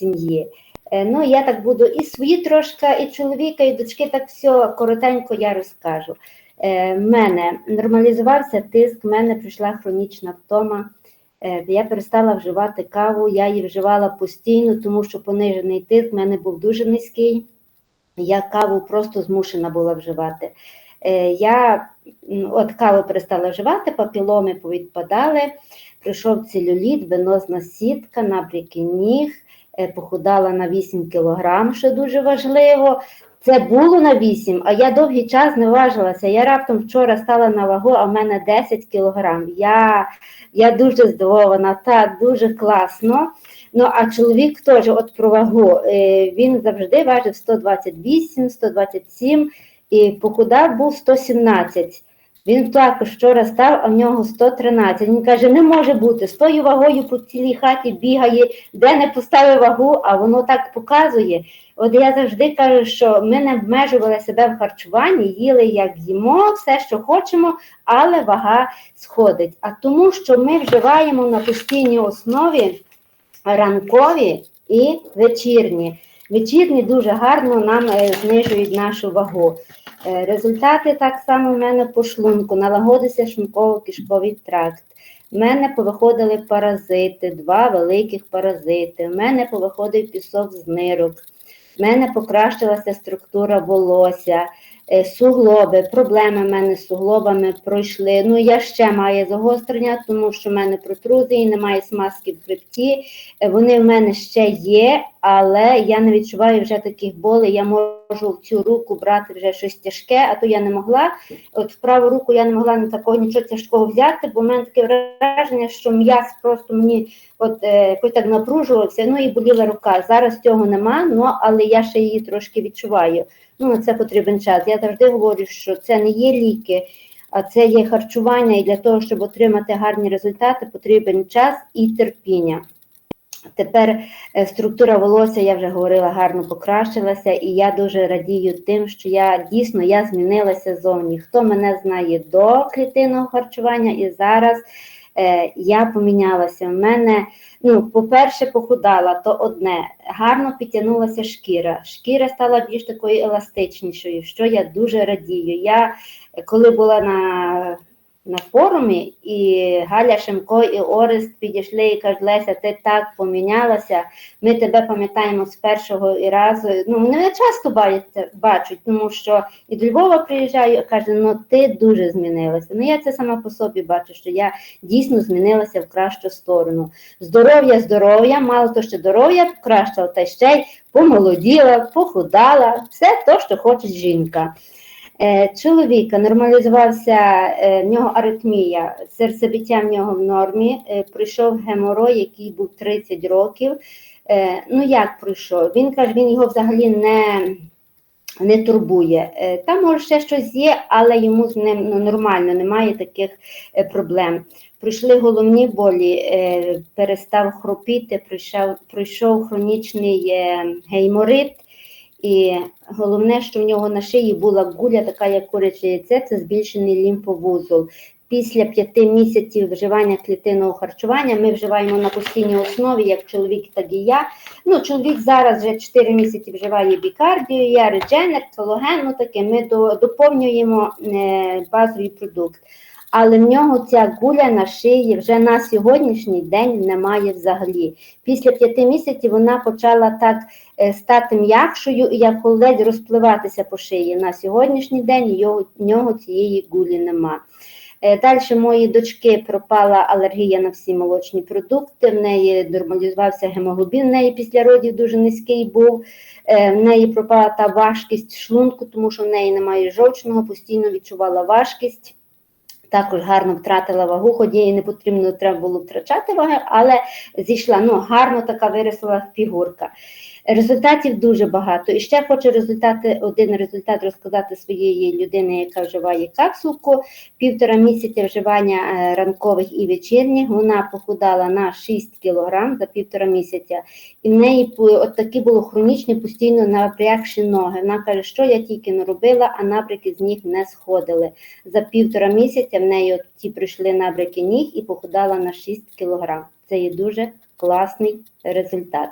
сім'ї. Е, Ну, я так буду і свої трошки, і чоловіка, і дочки, так все коротенько я розкажу. Е, В мене нормалізувався тиск, в мене прийшла хронічна втома. Е, Я перестала вживати каву, я її вживала постійно, тому що понижений тиск в мене був дуже низький. Я каву просто змушена була вживати. Е, Я от каву перестала вживати, папіломи повідпадали, прийшов целюліт, венозна сітка, набряки ніг, е, похудала на 8 кілограм, що дуже важливо. Це було на 8, а я довгий час не важилася. Я раптом вчора стала на вагу, а в мене 10 кілограм. Я, я дуже здивована, та дуже класно. Ну, а чоловік теж, от про вагу, е, він завжди важив 128, 127 і похудав був 117. Він також вчора став, а в нього 113. Він каже, не може бути, з тою вагою по цілій хаті бігає, де не поставив вагу, а воно так показує. От я завжди кажу, що ми не обмежували себе в харчуванні, їли як їмо, все, що хочемо, але вага сходить. А тому, що ми вживаємо на постійній основі ранкові і вечірні. Вечірні дуже гарно нам е, знижують нашу вагу. Е, Результати так само в мене по шлунку, налагодився шлунково-кишковий тракт. В мене повиходили паразити, два великих паразити. В мене повиходив пісок з нирок. В мене покращилася структура волосся, е, суглоби, проблеми в мене з суглобами пройшли. Ну, я ще маю загострення, тому що в мене протрузії, немає смазки в хребті. Е, Вони в мене ще є, але я не відчуваю вже таких болей. Я можу в цю руку брати вже щось тяжке, а то я не могла. От в праву руку я не могла ні такого нічого тяжкого взяти, бо в мене таке враження, що м'яз просто мені от е, якось так напружувався, ну і боліла рука. Зараз цього нема, ну але я ще її трошки відчуваю. Ну, на це потрібен час. Я завжди говорю, що це не є ліки, а це є харчування, і для того, щоб отримати гарні результати, потрібен час і терпіння. Тепер е, структура волосся, я вже говорила, гарно покращилася, і я дуже радію тим, що я дійсно я змінилася зовні. Хто мене знає до клітинного харчування, і зараз е, я помінялася. У мене, ну, по-перше, похудала, то одне. Гарно підтягнулася шкіра. Шкіра стала більш такою еластичнішою, що я дуже радію. Я коли була на на форумі, і Галя Шемко і Орест підійшли і кажуть, Леся, ти так помінялася. Ми тебе пам'ятаємо з першого і разу. Ну, мене часто бачать, тому що і до Львова приїжджаю, і каже, ну ти дуже змінилася. Ну я це сама по собі бачу, що я дійсно змінилася в кращу сторону. Здоров'я, здоров'я, мало то, що здоров'я покращила, та ще й помолоділа, похудала, все то, що хоче жінка. Е, Чоловіка нормалізувався, е, в нього аритмія, серцебиття в нього в нормі. е, Пройшов геморой, який був 30 років. Ну як пройшов? Він каже, він його взагалі не, не турбує. Там може ще щось є, але йому з ним ну, нормально, немає таких проблем. Пройшли головні болі, перестав хропіти, пройшов, пройшов хронічний гейморит. І головне, що в нього на шиї була гуля, така як куряче яйце, це збільшений лімфовузол. Після п'яти місяців вживання клітинного харчування ми вживаємо на постійній основі, як чоловік, так і я. Ну, чоловік зараз вже 4 місяці вживає бікардію, я редженер, ну таке. Ми до, доповнюємо е, базовий продукт. Але в нього ця гуля на шиї вже на сьогоднішній день немає взагалі. Після п'яти місяців вона почала так е, стати м'якшою і як ледь розпливатися по шиї. На сьогоднішній день в нього цієї гулі нема. Далі мої дочки пропала алергія на всі молочні продукти. В неї нормалізувався гемоглобін, в неї після родів дуже низький був. Е, В неї пропала та важкість шлунку, тому що в неї немає жовчного, постійно відчувала важкість. Також гарно втратила вагу, хоч їй не потрібно треба було втрачати ваги, але зійшла ну, гарно така виросла фігурка. Результатів дуже багато. І ще хочу результати, один результат розказати своєї людини, яка вживає капсулку. Півтора місяця вживання е, ранкових і вечірніх. Вона похудала на 6 кг за півтора місяця. І в неї от такі було хронічні, постійно напрягші ноги. Вона каже, що я тільки не робила, а набряки з ніг не сходили. За півтора місяця в неї от ті прийшли набряки ніг і похудала на 6 кг. Це є дуже класний результат.